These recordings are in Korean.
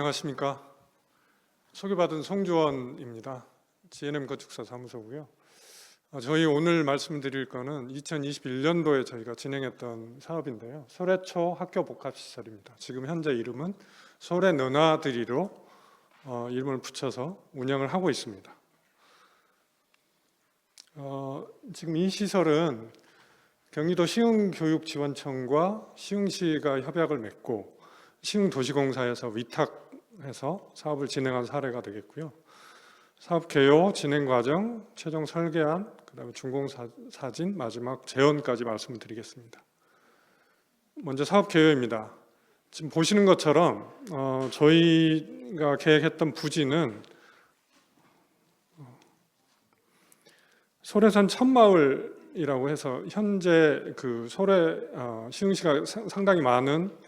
안녕하십니까. 소개받은 송주원입니다. GNM 건축사 사무소고요. 어, 저희 오늘 말씀드릴 거는 2021년도에 저희가 진행했던 사업인데요. 소래초 학교 복합시설입니다. 지금 현재 이름은 소래 너나들이로 어, 이름을 붙여서 운영을 하고 있습니다. 어, 지금 이 시설은 경기도 시흥교육지원청과 시흥시가 협약을 맺고 시흥도시공사에서 위탁 해서 사업을 진행한 사례가 되겠고요. 사업 개요, 진행 과정, 최종 설계안, 그다음에 준공 사- 사진, 마지막 재원까지 말씀을 드리겠습니다. 먼저 사업 개요입니다. 지금 보시는 것처럼 어, 저희가 계획했던 부지는 어, 소래산 천마을이라고 해서 현재 그 소래 어, 시흥시가 상- 상당히 많은 어,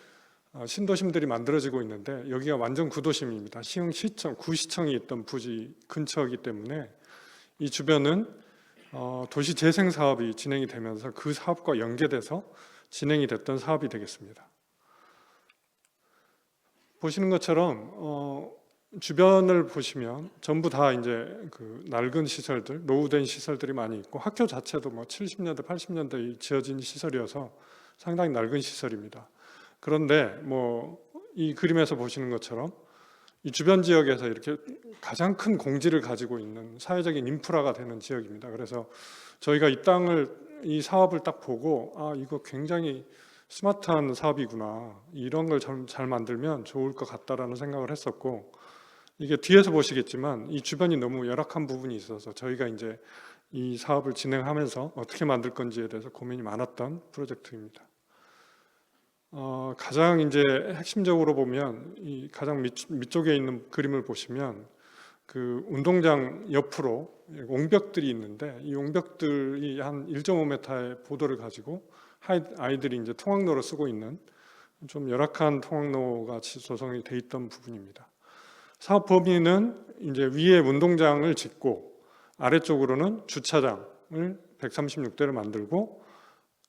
신도심들이 만들어지고 있는데 여기가 완전 구도심입니다. 시흥 시청, 구시청이 있던 부지 근처이기 때문에 이 주변은 어, 도시 재생 사업이 진행이 되면서 그 사업과 연계돼서 진행이 됐던 사업이 되겠습니다. 보시는 것처럼 어, 주변을 보시면 전부 다 이제 그 낡은 시설들, 노후된 시설들이 많이 있고 학교 자체도 뭐 70년대, 80년대에 지어진 시설이어서 상당히 낡은 시설입니다. 그런데 뭐 이 그림에서 보시는 것처럼 이 주변 지역에서 이렇게 가장 큰 공지를 가지고 있는 사회적인 인프라가 되는 지역입니다. 그래서 저희가 이 땅을 이 사업을 딱 보고 아 이거 굉장히 스마트한 사업이구나 이런 걸잘 만들면 좋을 것 같다라는 생각을 했었고 이게 뒤에서 보시겠지만 이 주변이 너무 열악한 부분이 있어서 저희가 이제 이 사업을 진행하면서 어떻게 만들 건지에 대해서 고민이 많았던 프로젝트입니다. 어, 가장 이제 핵심적으로 보면 이 가장 밑, 밑쪽에 있는 그림을 보시면 그 운동장 옆으로 옹벽들이 있는데 이 옹벽들이 한 1.5m의 보도를 가지고 아이들이 이제 통학로로 쓰고 있는 좀 열악한 통학로가 지- 조성이 돼 있던 부분입니다. 사업 범위는 이제 위에 운동장을 짓고 아래쪽으로는 주차장을 136대를 만들고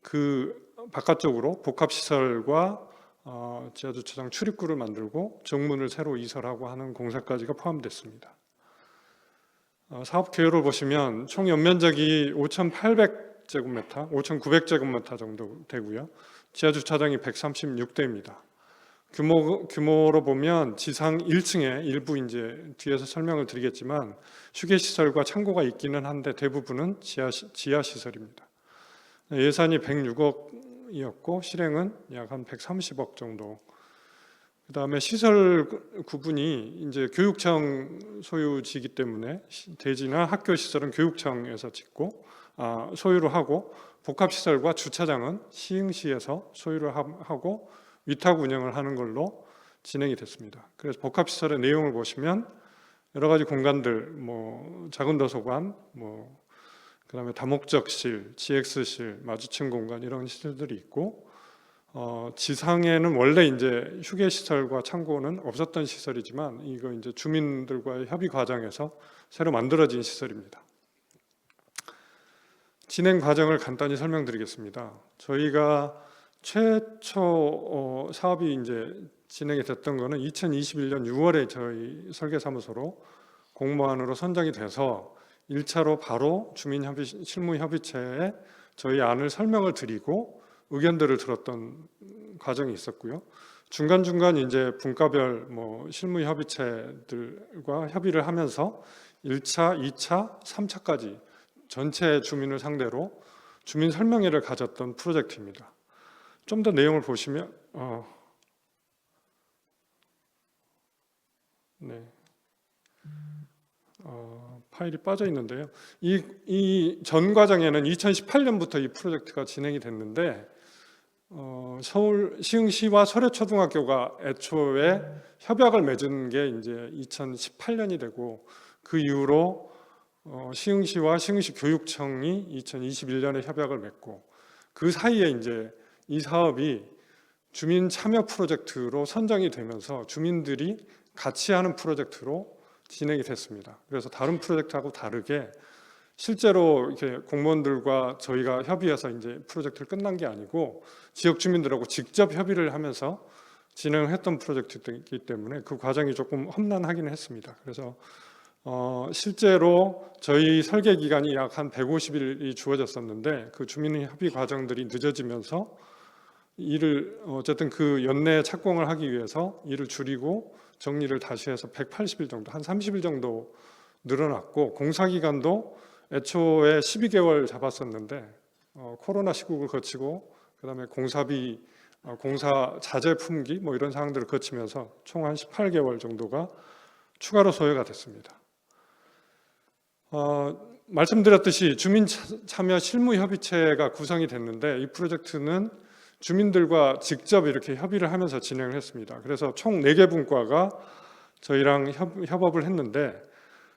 그 바깥쪽으로 복합시설과 어, 지하주차장 출입구를 만들고 정문을 새로 이설하고 하는 공사까지가 포함됐습니다. 어, 사업 개요를 보시면 총 연면적이 5,800제곱미터, 5,900제곱미터 정도 되고요. 지하주차장이 136대입니다. 규모 규모로 보면 지상 1층에 일부 이제 뒤에서 설명을 드리겠지만 휴게 시설과 창고가 있기는 한데 대부분은 지하 시- 지하 시설입니다. 예산이 106억 이었고 실행은 약 한 130억 정도. 그 다음에 시설 구분이 이제 교육청 소유지이기 때문에 시- 대지나 학교 시설은 교육청에서 짓고 아, 소유를 하고 복합 시설과 주차장은 시흥시에서 소유를 함- 하고 위탁 운영을 하는 걸로 진행이 됐습니다. 그래서 복합 시설의 내용을 보시면 여러 가지 공간들 뭐 작은 도서관 뭐 그다음에 다목적실, GX실, 마주층 공간 이런 시설들이 있고 어, 지상에는 원래 이제 휴게 시설과 창고는 없었던 시설이지만 이거 이제 주민들과의 협의 과정에서 새로 만들어진 시설입니다. 진행 과정을 간단히 설명드리겠습니다. 저희가 최초 어, 사업이 이제 진행이 됐던 거는 2021년 6월에 저희 설계사무소로 공모안으로 선정이 돼서 1차로 바로 주민협의 실무협의체에 저희 안을 설명을 드리고 의견들을 들었던 과정이 있었고요. 중간 중간 이제 분과별 뭐 실무협의체들과 협의를 하면서 1차, 2차, 3차까지 전체 주민을 상대로 주민 설명회를 가졌던 프로젝트입니다. 좀 더 내용을 보시면 어, 네. 어, 파일이 빠져 있는데요. 이 이 전 과정에는 2018년부터 이 프로젝트가 진행이 됐는데 어, 서울 시흥시와 서려초등학교가 애초에 협약을 맺은 게 이제 2018년이 되고 그 이후로 어, 시흥시와 시흥시 교육청이 2021년에 협약을 맺고 그 사이에 이제 이 사업이 주민 참여 프로젝트로 선정이 되면서 주민들이 같이 하는 프로젝트로 진행이 됐습니다. 그래서 다른 프로젝트하고 다르게 실제로 이렇게 공무원들과 저희가 협의해서 이제 프로젝트를 끝난 게 아니고 지역 주민들하고 직접 협의를 하면서 진행했던 프로젝트이기 때문에 그 과정이 조금 험난하긴 했습니다. 그래서 어, 실제로 저희 설계 기간이 약 한 150일이 주어졌었는데 그 주민 협의 과정들이 늦어지면서 일을 어쨌든 그 연내 착공을 하기 위해서 일을 줄이고 정리를 다시 해서 180일 정도, 한 30일 정도 늘어났고 공사 기간도 애초에 12개월 잡았었는데 어, 코로나 시국을 거치고 그다음에 공사비, 어, 공사 자재 품귀 뭐 이런 사항들을 거치면서 총 한 18개월 정도가 추가로 소요가 됐습니다. 어, 말씀드렸듯이 주민 차- 참여 실무 협의체가 구성이 됐는데 이 프로젝트는 주민들과 직접 이렇게 협의를 하면서 진행을 했습니다. 그래서 총 4개 분과가 저희랑 협, 협업을 했는데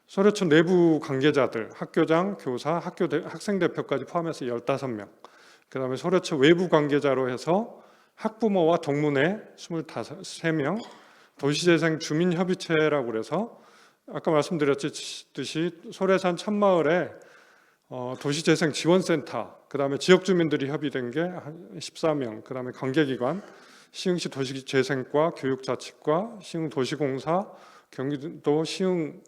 소래촌 내부 관계자들, 학교장, 교사, 학교 대, 학생 대표까지 포함해서 15명. 그다음에 소래촌 외부 관계자로 해서 학부모와 동문회 25명, 도시재생 주민협의체라고 그래서 아까 말씀드렸듯이 소래산 참마을에 어, 도시재생 지원센터, 그 다음에 지역 주민들이 협의된 게한 14명, 그 다음에 관계기관, 시흥시 도시재생과 교육자치과, 시흥 도시공사, 경기도 시흥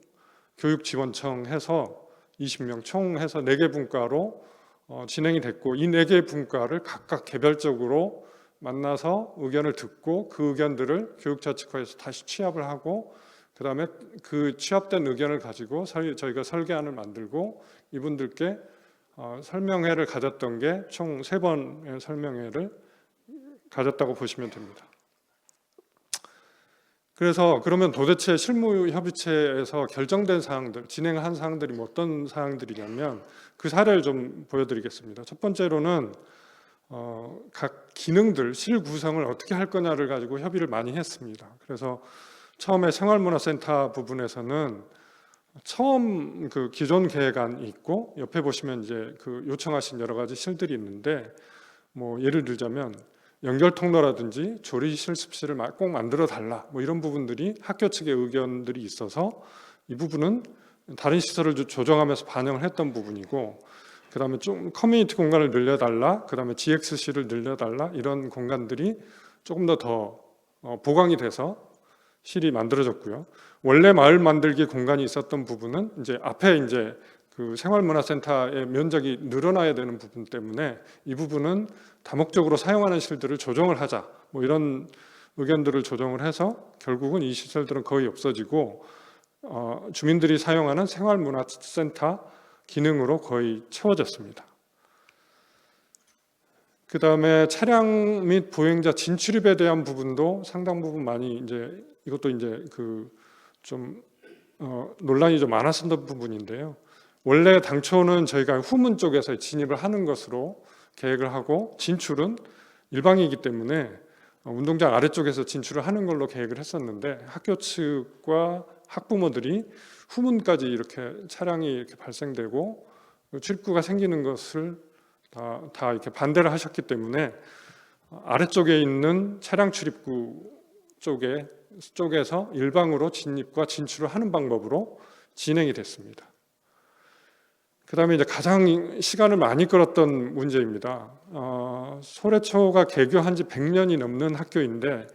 교육지원청 해서 20명 총 해서 4개 분과로 어, 진행이 됐고 이 4개 분과를 각각 개별적으로 만나서 의견을 듣고 그 의견들을 교육자치과에서 다시 취합을 하고 그 다음에 그 취합된 의견을 가지고 설- 저희가 설계안을 만들고 이분들께 어, 설명회를 가졌던 게 총 세 번의 설명회를 가졌다고 보시면 됩니다. 그래서 그러면 도대체 실무협의체에서 결정된 사항들, 진행한 사항들이 뭐 어떤 사항들이냐면 그 사례를 좀 보여드리겠습니다. 첫 번째로는 어, 각 기능들 실 구성을 어떻게 할 거냐를 가지고 협의를 많이 했습니다. 그래서 처음에 생활문화센터 부분에서는 처음 그 기존 계획안이 있고 옆에 보시면 이제 그 요청하신 여러 가지 실들이 있는데 뭐 예를 들자면 연결 통로라든지 조리 실습실을 마- 꼭 만들어 달라 뭐 이런 부분들이 학교 측의 의견들이 있어서 이 부분은 다른 시설을 조- 조정하면서 반영을 했던 부분이고 그다음에 좀 커뮤니티 공간을 늘려달라 그다음에 GXC를 늘려달라 이런 공간들이 조금 더더 어, 보강이 돼서 실이 만들어졌고요. 원래 마을 만들기 공간이 있었던 부분은 이제 앞에 이제 그 생활문화센터의 면적이 늘어나야 되는 부분 때문에 이 부분은 다목적으로 사용하는 실들을 조정을 하자 뭐 이런 의견들을 조정을 해서 결국은 이 시설들은 거의 없어지고 어, 주민들이 사용하는 생활문화센터 기능으로 거의 채워졌습니다. 그 다음에 차량 및 보행자 진출입에 대한 부분도 상당 부분 많이 이제 이것도 이제 그좀 어, 논란이 좀 많았었던 부분인데요. 원래 당초는 저희가 후문 쪽에서 진입을 하는 것으로 계획을 하고 진출은 일방이기 때문에 어, 운동장 아래쪽에서 진출을 하는 걸로 계획을 했었는데 학교 측과 학부모들이 후문까지 이렇게 차량이 이렇게 발생되고 출구가 생기는 것을 다, 다 이렇게 반대를 하셨기 때문에 아래쪽에 있는 차량 출입구 쪽에 쪽에서 일방으로 진입과 진출을 하는 방법으로 진행이 됐습니다. 그 다음에 이제 가장 시간을 많이 끌었던 문제입니다. 어, 소래초가 개교한 지 100년이 넘는 학교인데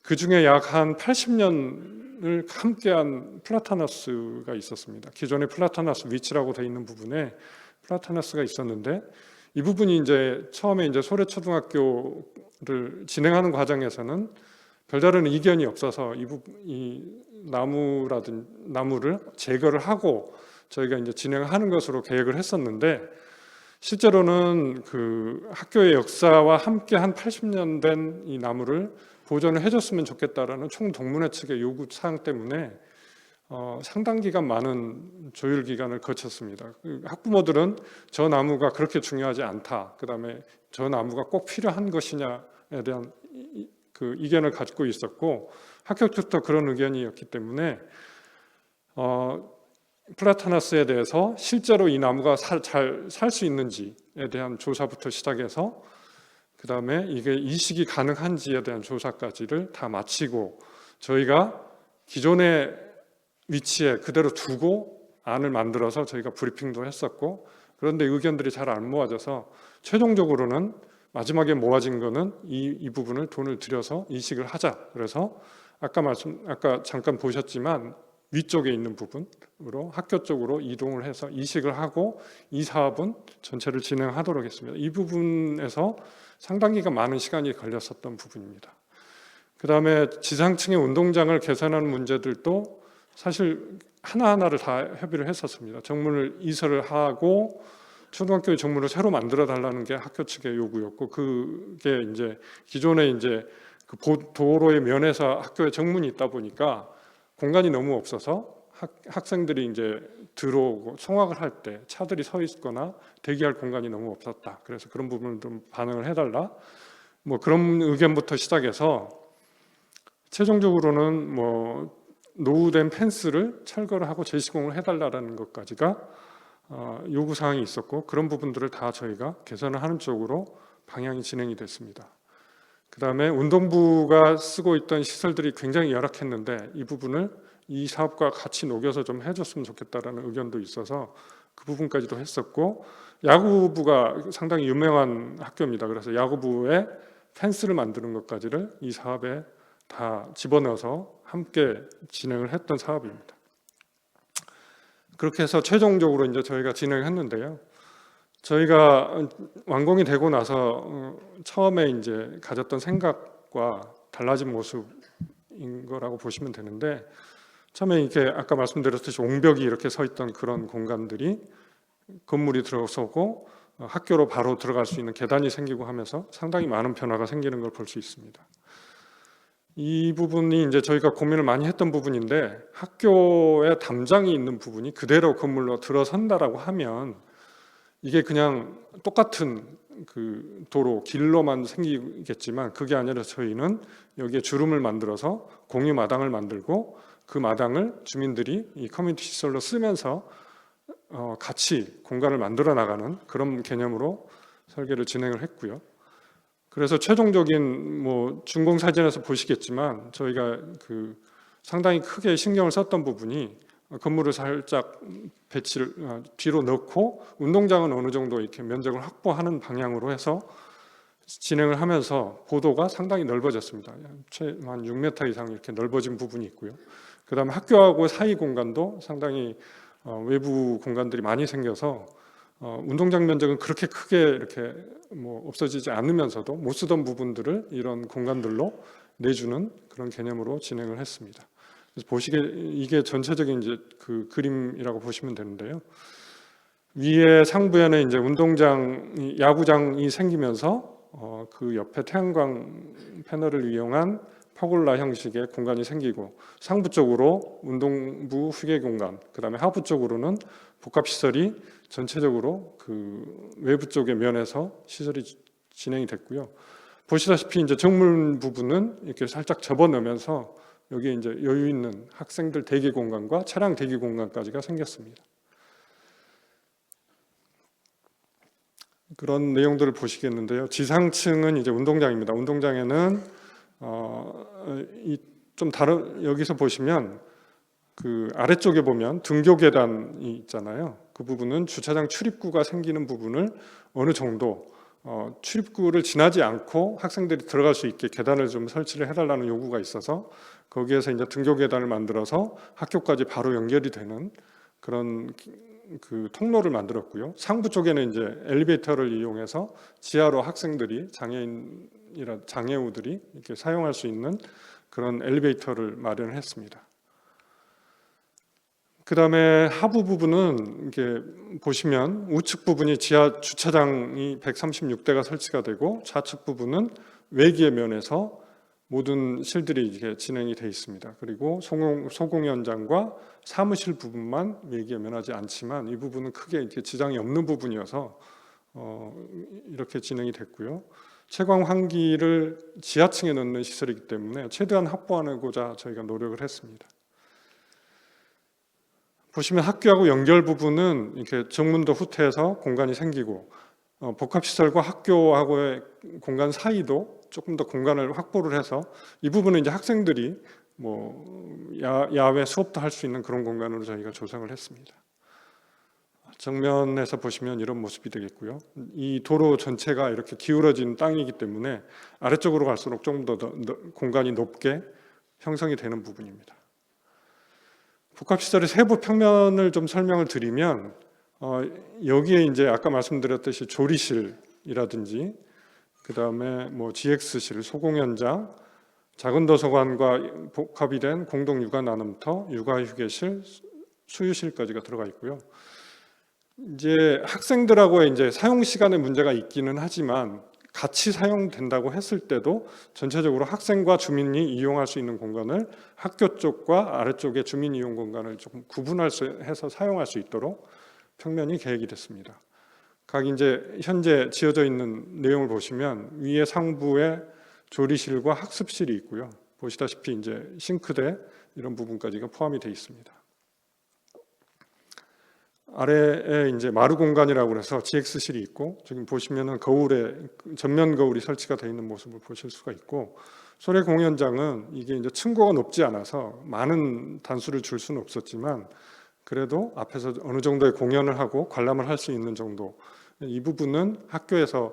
그 중에 약 한 80년을 함께한 플라타너스가 있었습니다. 기존에 플라타너스 위치라고 되어 있는 부분에 플라타너스가 있었는데 이 부분이 이제 처음에 이제 소래초등학교를 진행하는 과정에서는 별다른 이견이 없어서 이, 부, 이 나무라든 나무를 제거를 하고 저희가 이제 진행하는 것으로 계획을 했었는데 실제로는 그 학교의 역사와 함께 한 80년 된 이 나무를 보존을 해줬으면 좋겠다라는 총 동문회 측의 요구 사항 때문에 어, 상당 기간 많은 조율 기간을 거쳤습니다. 그 학부모들은 저 나무가 그렇게 중요하지 않다. 그 다음에 저 나무가 꼭 필요한 것이냐에 대한 이- 그 이견을 가지고 있었고 측도 그런 의견이었기 때문에 어, 플라타나스에 대해서 실제로 이 나무가 잘 살 수 있는지에 대한 조사부터 시작해서 그 다음에 이게 이식이 가능한지에 대한 조사까지를 다 마치고 저희가 기존의 위치에 그대로 두고 안을 만들어서 저희가 브리핑도 했었고 그런데 의견들이 잘 안 모아져서 최종적으로는 마지막에 모아진 거는 이, 이 부분을 돈을 들여서 이식을 하자. 그래서 아까 말씀 아까 잠깐 보셨지만 위쪽에 있는 부분으로 학교 쪽으로 이동을 해서 이식을 하고 이 사업은 전체를 진행하도록 했습니다. 이 부분에서 상당히가 많은 시간이 걸렸었던 부분입니다. 그 다음에 지상층의 운동장을 개선하는 문제들도 사실 하나하나를 다 협의를 했었습니다. 정문을 이설을 하고 초등학교 정문을 새로 만들어 달라는 게 학교 측의 요구였고 그게 이제 기존에 이제 그 보- 도로의 면에서 학교에 정문이 있다 보니까 공간이 너무 없어서 학, 학생들이 이제 들어오고 성학을 할 때 차들이 서 있거나 대기할 공간이 너무 없었다. 그래서 그런 부분을 좀 반응을 해달라. 뭐 그런 의견부터 시작해서 최종적으로는 뭐 노후된 펜스를 철거를 하고 재시공을 해달라는 것까지가 어, 요구 사항이 있었고 그런 부분들을 다 저희가 개선을 하는 쪽으로 방향이 진행이 됐습니다. 그 다음에 운동부가 쓰고 있던 시설들이 굉장히 열악했는데 이 부분을 이 사업과 같이 녹여서 좀 해줬으면 좋겠다라는 의견도 있어서 그 부분까지도 했었고 야구부가 상당히 유명한 학교입니다. 그래서 야구부에 펜스를 만드는 것까지를 이 사업에 다 집어넣어서 함께 진행을 했던 사업입니다. 그렇게 해서 최종적으로 이제 저희가 진행했는데요. 저희가 완공이 되고 나서 어, 처음에 이제 가졌던 생각과 달라진 모습인 거라고 보시면 되는데 처음에 이렇게 아까 말씀드렸듯이 옹벽이 이렇게 서 있던 그런 공간들이 건물이 들어서고 어, 학교로 바로 들어갈 수 있는 계단이 생기고 하면서 상당히 많은 변화가 생기는 걸 볼 수 있습니다. 이 부분이 이제 저희가 고민을 많이 했던 부분인데 학교에 담장이 있는 부분이 그대로 건물로 들어선다라고 하면 이게 그냥 똑같은 그 도로 길로만 생기겠지만 그게 아니라 저희는 여기에 주름을 만들어서 공유 마당을 만들고 그 마당을 주민들이 이 커뮤니티 시설로 쓰면서 어, 같이 공간을 만들어 나가는 그런 개념으로 설계를 진행을 했고요. 그래서 최종적인 뭐 준공 사진에서 보시겠지만 저희가 그 상당히 크게 신경을 썼던 부분이 건물을 살짝 배치를 아, 뒤로 넣고 운동장은 어느 정도 이렇게 면적을 확보하는 방향으로 해서 진행을 하면서 보도가 상당히 넓어졌습니다. 최한 6m 이상 이렇게 넓어진 부분이 있고요. 그다음에 학교하고 사이 공간도 상당히 어, 외부 공간들이 많이 생겨서 어, 운동장 면적은 그렇게 크게 이렇게 뭐 없어지지 않으면서도 못 쓰던 부분들을 이런 공간들로 내주는 그런 개념으로 진행을 했습니다. 그래서 보시게 이게 전체적인 이제 그 그림이라고 보시면 되는데요. 위에 상부에는 이제 운동장, 야구장이 생기면서 어, 그 옆에 태양광 패널을 이용한 퍼골라 형식의 공간이 생기고 상부 쪽으로 운동부 휴게 공간, 그다음에 하부 쪽으로는 복합 시설이 전체적으로 그 외부 쪽의 면에서 시설이 진행이 됐고요. 보시다시피 이제 정문 부분은 이렇게 살짝 접어 넣으면서 여기에 이제 여유 있는 학생들 대기 공간과 차량 대기 공간까지가 생겼습니다. 그런 내용들을 보시겠는데요. 지상층은 이제 운동장입니다. 운동장에는 어, 이좀 다른 여기서 보시면 그 아래쪽에 보면 등교 계단이 있잖아요. 그 부분은 주차장 출입구가 생기는 부분을 어느 정도 어, 출입구를 지나지 않고 학생들이 들어갈 수 있게 계단을 좀 설치를 해달라는 요구가 있어서 거기에서 이제 등교 계단을 만들어서 학교까지 바로 연결이 되는 그런 그 통로를 만들었고요. 상부 쪽에는 이제 엘리베이터를 이용해서 지하로 학생들이 장애인 이라 장애우들이 이렇게 사용할 수 있는 그런 엘리베이터를 마련을 했습니다. 그 다음에 하부 부분은 이렇게 보시면 우측 부분이 지하 주차장이 136대가 설치가 되고 좌측 부분은 외기의 면에서 모든 실들이 이렇게 진행이 돼 있습니다. 그리고 소공, 소공연장과 사무실 부분만 외기에 면하지 않지만 이 부분은 크게 이렇게 지장이 없는 부분이어서 어, 이렇게 진행이 됐고요. 채광 환기를 지하층에 넣는 시설이기 때문에 최대한 확보하고자 저희가 노력을 했습니다. 보시면 학교하고 연결 부분은 이렇게 정문도 후퇴해서 공간이 생기고 어, 복합시설과 학교하고의 공간 사이도 조금 더 공간을 확보를 해서 이 부분은 이제 학생들이 뭐 야, 야외 수업도 할 수 있는 그런 공간으로 저희가 조성을 했습니다. 정면에서 보시면 이런 모습이 되겠고요. 이 도로 전체가 이렇게 기울어진 땅이기 때문에 아래쪽으로 갈수록 좀더 공간이 높게 형성이 되는 부분입니다. 복합 시설의 세부 평면을 좀 설명을 드리면 어, 여기에 이제 아까 말씀드렸듯이 조리실이라든지 그 다음에 뭐 GX실, 소공연장, 작은 도서관과 복합이 된 공동 육아 나눔터, 육아 휴게실, 수유실까지가 들어가 있고요. 이제 학생들하고 이제 사용 시간에 문제가 있기는 하지만 같이 사용된다고 했을 때도 전체적으로 학생과 주민이 이용할 수 있는 공간을 학교 쪽과 아래쪽의 주민 이용 공간을 조금 구분할 수 해서 사용할 수 있도록 평면이 계획이 됐습니다. 각 이제 현재 지어져 있는 내용을 보시면 위에 상부에 조리실과 학습실이 있고요. 보시다시피 이제 싱크대 이런 부분까지가 포함이 되어 있습니다. 아래에 이제 마루 공간이라고 해서 GX실이 있고 지금 보시면은 거울에 전면 거울이 설치가 되어 있는 모습을 보실 수가 있고 소래 공연장은 이게 이제 층고가 높지 않아서 많은 단수를 줄 수는 없었지만 그래도 앞에서 어느 정도의 공연을 하고 관람을 할 수 있는 정도 이 부분은 학교에서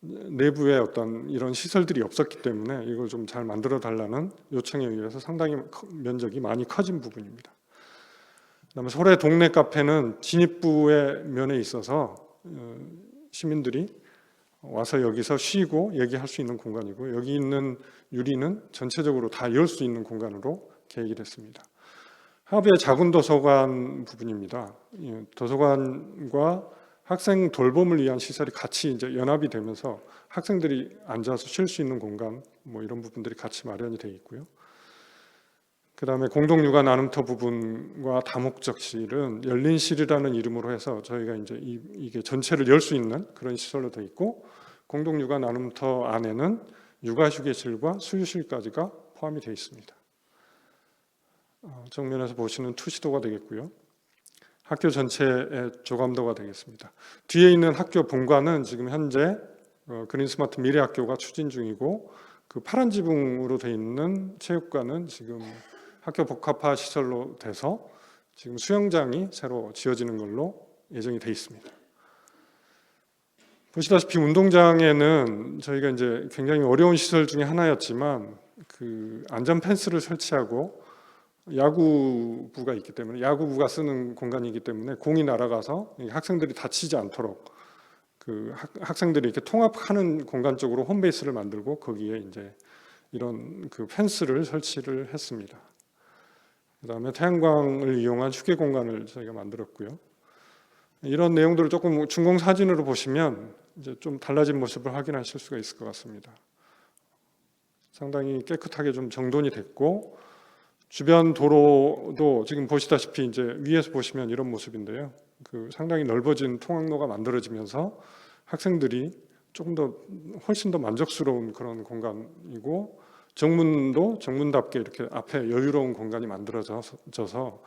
내부에 어떤 이런 시설들이 없었기 때문에 이걸 좀 잘 만들어 달라는 요청에 의해서 상당히 면적이 많이 커진 부분입니다. 그다음에 소래 동네 카페는 진입부의 면에 있어서 어, 시민들이 와서 여기서 쉬고 얘기할 수 있는 공간이고 여기 있는 유리는 전체적으로 다 열 수 있는 공간으로 계획이 됐습니다. 합의 작은 도서관 부분입니다. 예, 도서관과 학생 돌봄을 위한 시설이 같이 이제 연합이 되면서 학생들이 앉아서 쉴 수 있는 공간 뭐 이런 부분들이 같이 마련이 되어 있고요. 그 다음에 공동육아 나눔터 부분과 다목적 실은 열린 실이라는 이름으로 해서 저희가 이제 이, 이게 전체를 열 수 있는 그런 시설로 되어 있고 공동육아 나눔터 안에는 육아휴게실과 수유실까지가 포함이 되어 있습니다. 어, 정면에서 보시는 투시도가 되겠고요. 학교 전체의 조감도가 되겠습니다. 뒤에 있는 학교 본관은 지금 현재 어, 그린스마트 미래학교가 추진 중이고 그 파란 지붕으로 되어 있는 체육관은 지금 학교 복합화 시설로 돼서 지금 수영장이 새로 지어지는 걸로 예정이 돼 있습니다. 보시다시피 운동장에는 저희가 이제 굉장히 어려운 시설 중에 하나였지만 그 안전 펜스를 설치하고 야구부가 있기 때문에 야구부가 쓰는 공간이기 때문에 공이 날아가서 학생들이 다치지 않도록 그 학, 생들이 이렇게 통합하는 공간 쪽으로 홈베이스를 만들고 거기에 이제 이런 그 펜스를 설치를 했습니다. 그 다음에 태양광을 이용한 휴게 공간을 저희가 만들었고요. 이런 내용들을 조금 중공 사진으로 보시면 이제 좀 달라진 모습을 확인하실 수가 있을 것 같습니다. 상당히 깨끗하게 좀 정돈이 됐고 주변 도로도 지금 보시다시피 이제 위에서 보시면 이런 모습인데요. 그 상당히 넓어진 통학로가 만들어지면서 학생들이 조금 더 훨씬 더 만족스러운 그런 공간이고 정문도 정문답게 이렇게 앞에 여유로운 공간이 만들어져서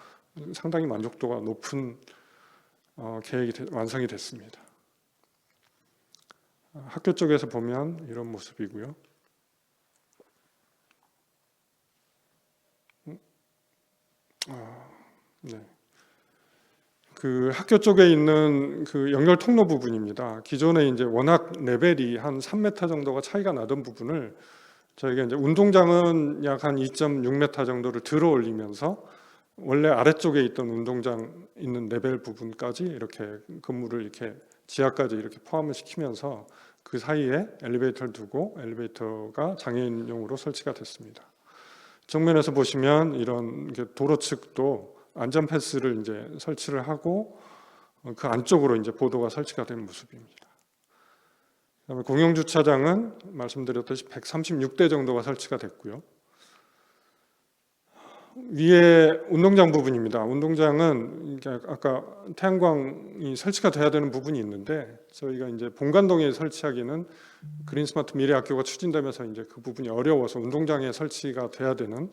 상당히 만족도가 높은 어, 계획이 완성이 됐습니다. 학교 쪽에서 보면 이런 모습이고요. 음, 아, 네. 그 학교 쪽에 있는 그 연결 통로 부분입니다. 기존에 이제 워낙 레벨이 한 3m 정도가 차이가 나던 부분을 저희가 이제 운동장은 약 한 2.6m 정도를 들어 올리면서 원래 아래쪽에 있던 운동장 있는 레벨 부분까지 이렇게 건물을 이렇게 지하까지 이렇게 포함을 시키면서 그 사이에 엘리베이터를 두고 엘리베이터가 장애인용으로 설치가 됐습니다. 정면에서 보시면 이런 도로 측도 안전 펜스를 이제 설치를 하고 그 안쪽으로 이제 보도가 설치가 된 모습입니다. 그다음에 공용 주차장은 말씀드렸듯이 136대 정도가 설치가 됐고요. 위에 운동장 부분입니다. 운동장은 아까 태양광이 설치가 돼야 되는 부분이 있는데 저희가 이제 본관동에 설치하기는 그린스마트 미래학교가 추진되면서 이제 그 부분이 어려워서 운동장에 설치가 돼야 되는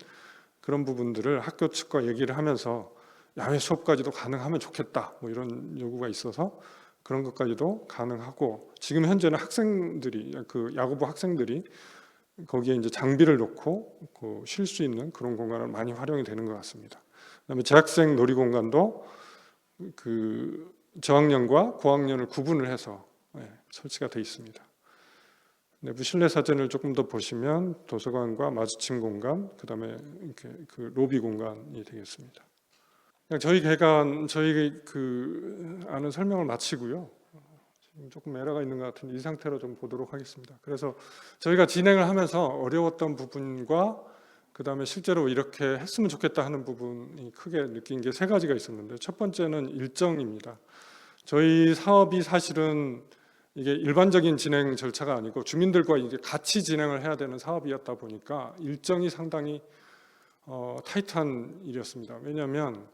그런 부분들을 학교 측과 얘기를 하면서 야외 수업까지도 가능하면 좋겠다 뭐 이런 요구가 있어서 그런 것까지도 가능하고 지금 현재는 학생들이 그 야구부 학생들이 거기에 이제 장비를 놓고 그 쉴 수 있는 그런 공간을 많이 활용이 되는 것 같습니다. 그다음에 재학생 놀이 공간도 그 저학년과 고학년을 구분을 해서 예, 설치가 돼 있습니다. 내부 실내 사진을 조금 더 보시면 도서관과 마주침 공간, 그다음에 이렇게 그 로비 공간이 되겠습니다. 그냥 저희 개관 저희 그 아는 설명을 마치고요. 지금 조금 에러가 있는 것 같은데 이 상태로 좀 보도록 하겠습니다. 그래서 저희가 진행을 하면서 어려웠던 부분과 그 다음에 실제로 이렇게 했으면 좋겠다 하는 부분이 크게 느낀 게 세 가지가 있었는데 첫 번째는 일정입니다. 저희 사업이 사실은 이게 일반적인 진행 절차가 아니고 주민들과 이게 같이 진행을 해야 되는 사업이었다 보니까 일정이 상당히 어, 타이트한 일이었습니다. 왜냐하면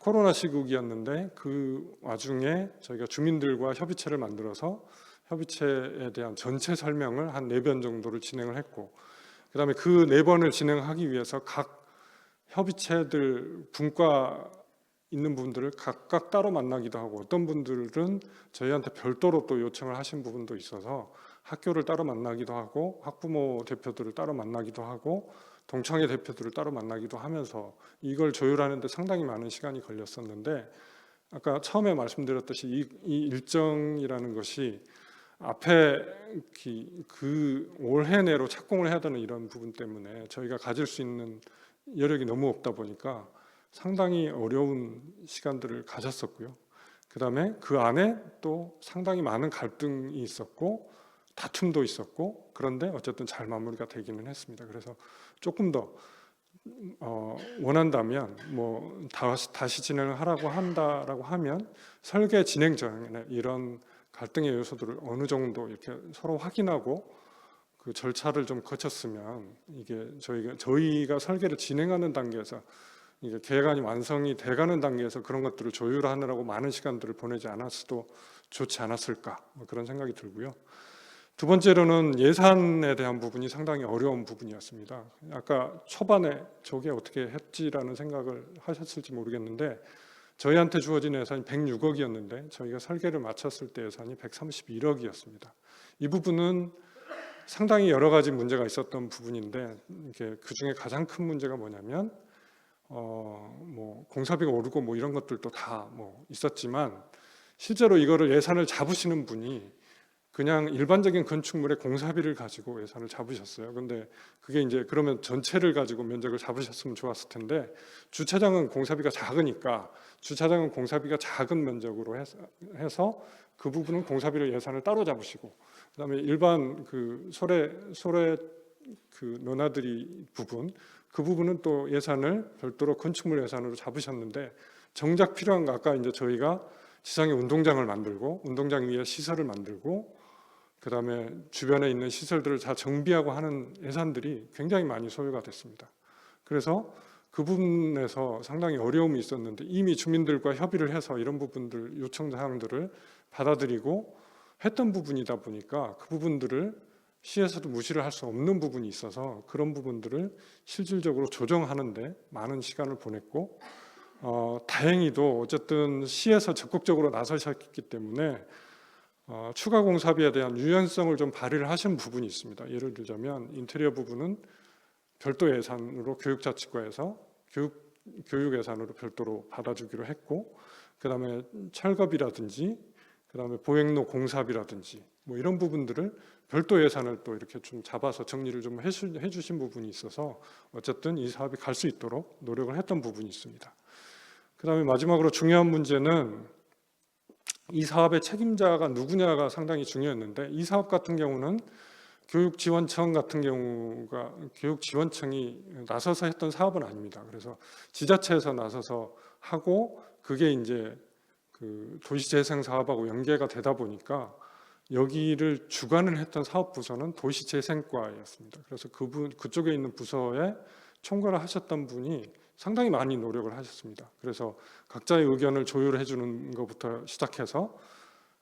코로나 시국이었는데 그 와중에 저희가 주민들과 협의체를 만들어서 협의체에 대한 전체 설명을 한 네 번 정도를 진행을 했고 그다음에 그 네 번을 진행하기 위해서 각 협의체들 분과 있는 분들을 각각 따로 만나기도 하고 어떤 분들은 저희한테 별도로 또 요청을 하신 부분도 있어서 학교를 따로 만나기도 하고 학부모 대표들을 따로 만나기도 하고 동창회 대표들을 따로 만나기도 하면서 이걸 조율하는데 상당히 많은 시간이 걸렸었는데 아까 처음에 말씀드렸듯이 이, 이 일정이라는 것이 앞에 그, 그 올해 내로 착공을 해야 되는 이런 부분 때문에 저희가 가질 수 있는 여력이 너무 없다 보니까 상당히 어려운 시간들을 가졌었고요. 그 다음에 그 안에 또 상당히 많은 갈등이 있었고 다툼도 있었고 그런데 어쨌든 잘 마무리가 되기는 했습니다. 그래서 조금 더 어, 원한다면 뭐 다시, 다시 진행을 하라고 한다라고 하면 설계 진행 전에 이런 갈등의 요소들을 어느 정도 이렇게 서로 확인하고 그 절차를 좀 거쳤으면 이게 저희가 저희가 설계를 진행하는 단계에서 이게 계획안이 완성이 돼가는 단계에서 그런 것들을 조율하느라고 많은 시간들을 보내지 않았어도 좋지 않았을까 뭐 그런 생각이 들고요. 두 번째로는 예산에 대한 부분이 상당히 어려운 부분이었습니다. 아까 초반에 저게 어떻게 했지라는 생각을 하셨을지 모르겠는데 저희한테 주어진 예산이 106억이었는데 저희가 설계를 마쳤을 때 예산이 131억이었습니다. 이 부분은 상당히 여러 가지 문제가 있었던 부분인데 이게 그 중에 가장 큰 문제가 뭐냐면 어 뭐 공사비가 오르고 뭐 이런 것들도 다 뭐 있었지만 실제로 이거를 예산을 잡으시는 분이 그냥 일반적인 건축물의 공사비를 가지고 예산을 잡으셨어요. 근데 그게 이제 그러면 전체를 가지고 면적을 잡으셨으면 좋았을 텐데 주차장은 공사비가 작으니까 주차장은 공사비가 작은 면적으로 해서, 그 부분은 공사비를 예산을 따로 잡으시고 그다음에 일반 그 소래 소래 그 논하들이 부분 그 부분은 또 예산을 별도로 건축물 예산으로 잡으셨는데 정작 필요한 거 아까 이제 저희가 지상에 운동장을 만들고 운동장 위에 시설을 만들고 그 다음에 주변에 있는 시설들을 다 정비하고 하는 예산들이 굉장히 많이 소요가 됐습니다. 그래서 그 부분에서 상당히 어려움이 있었는데 이미 주민들과 협의를 해서 이런 부분들 요청 사항들을 받아들이고 했던 부분이다 보니까 그 부분들을 시에서도 무시를 할 수 없는 부분이 있어서 그런 부분들을 실질적으로 조정하는데 많은 시간을 보냈고 어, 다행히도 어쨌든 시에서 적극적으로 나서셨기 때문에 어, 추가 공사비에 대한 유연성을 좀 발휘를 하신 부분이 있습니다. 예를 들자면 인테리어 부분은 별도 예산으로 교육자치과에서 교육 교육 예산으로 별도로 받아주기로 했고, 그 다음에 철거비라든지, 그 다음에 보행로 공사비라든지 뭐 이런 부분들을 별도 예산을 또 이렇게 좀 잡아서 정리를 좀 해주, 해주신 부분이 있어서 어쨌든 이 사업이 갈 수 있도록 노력을 했던 부분이 있습니다. 그 다음에 마지막으로 중요한 문제는 이 사업의 책임자가 누구냐가 상당히 중요했는데 이 사업 같은 경우는 교육지원청 같은 경우가 교육지원청이 나서서 했던 사업은 아닙니다. 그래서 지자체에서 나서서 하고 그게 이제 그 도시재생 사업하고 연계가 되다 보니까 여기를 주관을 했던 사업 부서는 도시재생과였습니다. 그래서 그분 그쪽에 있는 부서에 총괄을 하셨던 분이 상당히 많이 노력을 하셨습니다. 그래서 각자의 의견을 조율해 주는 것부터 시작해서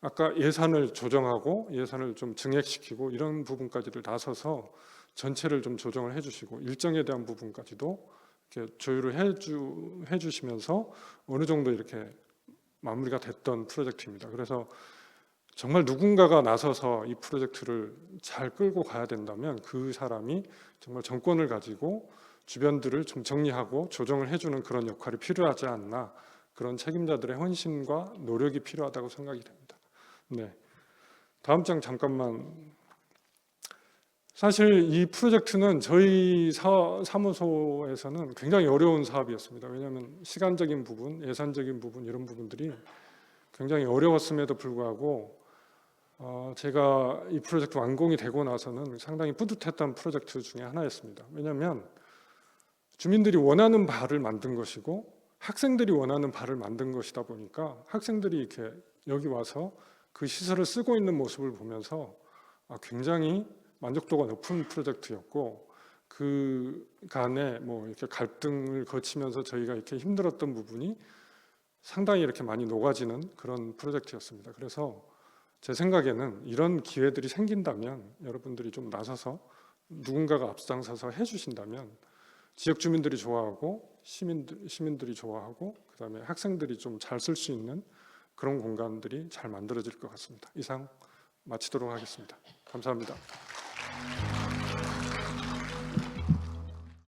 아까 예산을 조정하고 예산을 좀 증액시키고 이런 부분까지를 나서서 전체를 좀 조정을 해주시고 일정에 대한 부분까지도 이렇게 조율을 해주 해주시면서 어느 정도 이렇게 마무리가 됐던 프로젝트입니다. 그래서 정말 누군가가 나서서 이 프로젝트를 잘 끌고 가야 된다면 그 사람이 정말 정권을 가지고 주변들을 좀 정리하고 조정을 해주는 그런 역할이 필요하지 않나 그런 책임자들의 헌신과 노력이 필요하다고 생각이 됩니다. 네. 다음 장 잠깐만. 사실 이 프로젝트는 저희 사, 사무소에서는 굉장히 어려운 사업이었습니다. 왜냐하면 시간적인 부분, 예산적인 부분 이런 부분들이 굉장히 어려웠음에도 불구하고 어, 제가 이 프로젝트 완공이 되고 나서는 상당히 뿌듯했던 프로젝트 중에 하나였습니다. 왜냐하면 주민들이 원하는 바를 만든 것이고 학생들이 원하는 바를 만든 것이다 보니까 학생들이 이렇게 여기 와서 그 시설을 쓰고 있는 모습을 보면서 아, 굉장히 만족도가 높은 프로젝트였고 그 간에 뭐 이렇게 갈등을 거치면서 저희가 이렇게 힘들었던 부분이 상당히 이렇게 많이 녹아지는 그런 프로젝트였습니다. 그래서 제 생각에는 이런 기회들이 생긴다면 여러분들이 좀 나서서 누군가가 앞장서서 해주신다면 지역 주민들이 좋아하고 시민들 시민들이 좋아하고 그다음에 학생들이 좀 잘 쓸 수 있는 그런 공간들이 잘 만들어질 것 같습니다. 이상 마치도록 하겠습니다. 감사합니다.